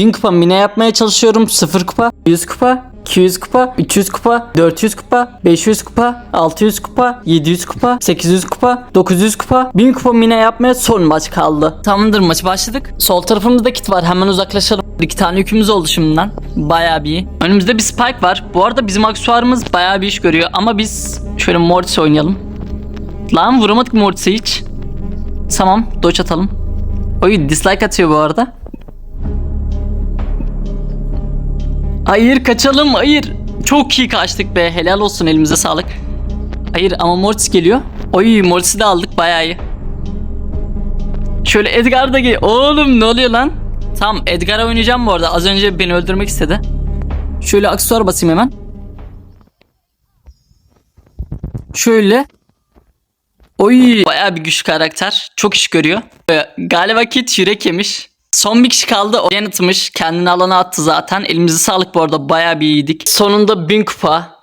1000 kupa mine yapmaya çalışıyorum. 0 kupa, 100 kupa, 200 kupa, 300 kupa, 400 kupa, 500 kupa, 600 kupa, 700 kupa, 800 kupa, 900 kupa, 1000 kupa mine yapmaya son maç kaldı. Tamamdır maçı başladık. Sol tarafımızda kit var. Hemen uzaklaşalım. İki tane yükümüz oldu şimdiden. Bayağı bir iyi. Önümüzde bir spike var. Bu arada bizim aksesuarımız bayağı bir iş görüyor. Ama biz şöyle Mortis oynayalım. Lan vuramadık Mortis'e hiç. Tamam. Dodge atalım. Oy dislike atıyor bu arada. Hayır kaçalım hayır. Çok iyi kaçtık be. Helal olsun elimize sağlık. Hayır ama Mortis geliyor. Oy Mortis'i de aldık bayağı iyi. Şöyle Edgar da gel. Oğlum ne oluyor lan? Tamam Edgar'a oynayacağım bu arada. Az önce beni öldürmek istedi. Şöyle aksesuar basayım hemen. Şöyle. Oy bayağı bir güçlü karakter. Çok iş görüyor. Ee, Galiba Kit yürek yemiş. Son bir kişi kaldı. O yanıtmış. Kendini alana attı zaten. Elimizi sağlık bu arada. Bayağı bir iyiydik. Sonunda 1000 kupa.